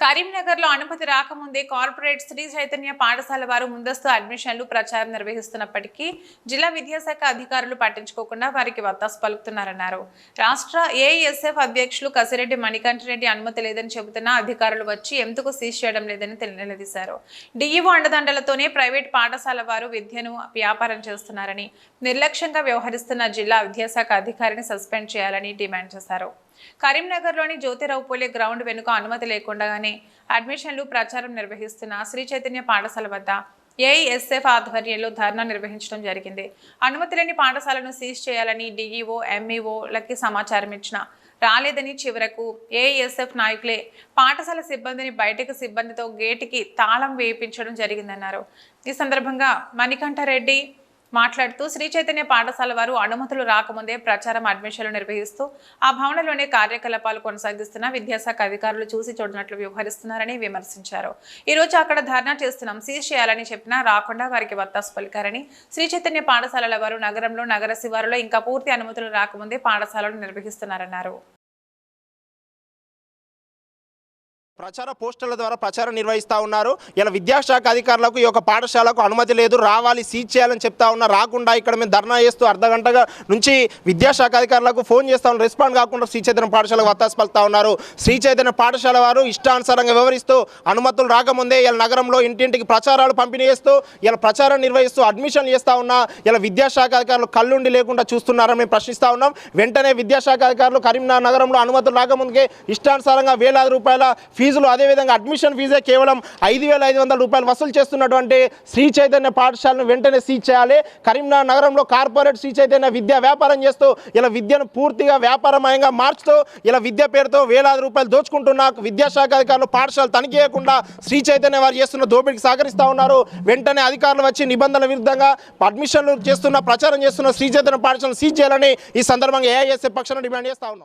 కరీంనగర్లో అనుమతి రాకముందే కార్పొరేట్ శ్రీ చైతన్య పాఠశాల వారు ముందస్తు అడ్మిషన్లు ప్రచారం నిర్వహిస్తున్నప్పటికీ జిల్లా విద్యాశాఖ అధికారులు పట్టించుకోకుండా వారికి వత్తాసు పలుకుతున్నారన్నారు. రాష్ట్ర ఏఎస్ఎఫ్ అధ్యక్షులు కసిరెడ్డి మణికంఠరెడ్డి అనుమతి లేదని చెబుతున్నా అధికారులు వచ్చి ఎందుకు సీజ్ చేయడం లేదని తెలి- నిలదీశారు. డిఈఓ అండదండలతోనే ప్రైవేట్ పాఠశాల వారు విద్యను వ్యాపారం చేస్తున్నారని నిర్లక్ష్యంగా వ్యవహరిస్తున్న జిల్లా విద్యాశాఖ అధికారిని సస్పెండ్ చేయాలని డిమాండ్ చేశారు. కరీంనగర్లోని జ్యోతిరావు పూలే గ్రౌండ్ వెనుక అనుమతి లేకుండానే అడ్మిషన్లు ప్రచారం నిర్వహిస్తున్న శ్రీ చైతన్య పాఠశాల వద్ద ఏఐఎస్ఎఫ్ ఆధ్వర్యంలో ధర్నా నిర్వహించడం జరిగింది. అనుమతి లేని పాఠశాలను సీజ్ చేయాలని డిఈఓ ఎంఈఓలకి సమాచారం ఇచ్చిన రాలేదని చివరకు ఏఎస్ఎఫ్ నాయకులే పాఠశాల సిబ్బందిని బయటకు సిబ్బందితో గేటుకి తాళం వేయించడం జరిగిందన్నారు. ఈ సందర్భంగా మణికంఠరెడ్డి మాట్లాడుతూ శ్రీ చైతన్య పాఠశాల వారు అనుమతులు రాకముందే ప్రచారం అడ్మిషన్లు నిర్వహిస్తూ ఆ భవనంలోనే కార్యకలాపాలు కొనసాగిస్తున్న విద్యాశాఖ అధికారులు చూసి చూడనట్లు వ్యవహరిస్తున్నారని విమర్శించారు. ఈరోజు అక్కడ ధర్నా చేస్తున్నాం. సీజ్ చేయాలని చెప్పినా రాకుండా వారికి వత్తాసు పలికారని శ్రీ చైతన్య పాఠశాలల వారు నగరంలో నగర శివారులో ఇంకా పూర్తి అనుమతులు రాకముందే పాఠశాలలు నిర్వహిస్తున్నారన్నారు. ప్రచార పోస్టర్ల ద్వారా ప్రచారం నిర్వహిస్తూ ఉన్నారు. ఇలా విద్యాశాఖ అధికారులకు ఈ యొక్క పాఠశాలకు అనుమతి లేదు. రావాలి సీజ్ చేయాలని చెప్తా ఉన్నా రాకుండా ఇక్కడ మేము ధర్నా చేస్తూ అర్ధ గంటగా నుంచి విద్యాశాఖ అధికారులకు ఫోన్ చేస్తా ఉన్నారు రెస్పాండ్ కాకుండా శ్రీ చైతన్య పాఠశాలకు వత్తాసు పలుకుతా ఉన్నారు. శ్రీ చైతన్య పాఠశాల వారు ఇష్టానుసారంగా వివరిస్తూ అనుమతులు రాకముందే ఇలా నగరంలో ఇంటింటికి ప్రచారాలు పంపిణీ చేస్తూ ఇలా ప్రచారం నిర్వహిస్తూ అడ్మిషన్ చేస్తా ఉన్నా ఇలా విద్యాశాఖ అధికారులు కళ్ళుండి లేకుండా చూస్తున్నారని మేము ప్రశ్నిస్తా ఉన్నాం. వెంటనే విద్యాశాఖ అధికారులు కరీంనగర్ నగరంలో అనుమతులు రాకముందుకే ఇష్టానుసారంగా వేలాది రూపాయల ఫీజులు అదేవిధంగా అడ్మిషన్ ఫీజే కేవలం ఐదు వేల ఐదు వందల రూపాయలు వసూలు చేస్తున్నటువంటి శ్రీ చైతన్య పాఠశాలను వెంటనే సీజ్ చేయాలి. కరీంనగర్ నగరంలో కార్పొరేట్ శ్రీ చైతన్య విద్యా వ్యాపారం చేస్తూ ఇలా విద్యను పూర్తిగా వ్యాపారమయంగా మార్చుతూ ఇలా విద్య పేరుతో వేలాది రూపాయలు దోచుకుంటున్న విద్యాశాఖ అధికారులు పాఠశాల తనిఖీ చేయకుండా శ్రీ చైతన్య వారు చేస్తున్న దోపిడికి సహకరిస్తూ ఉన్నారు. వెంటనే అధికారులు వచ్చి నిబంధనల విరుద్ధంగా అడ్మిషన్లు చేస్తున్న ప్రచారం చేస్తున్న శ్రీ చైతన్య పాఠశాలను సీజ్ చేయాలని ఈ సందర్భంగా ఏఐఎస్ఏ పక్షాన డిమాండ్ చేస్తా ఉన్నాం.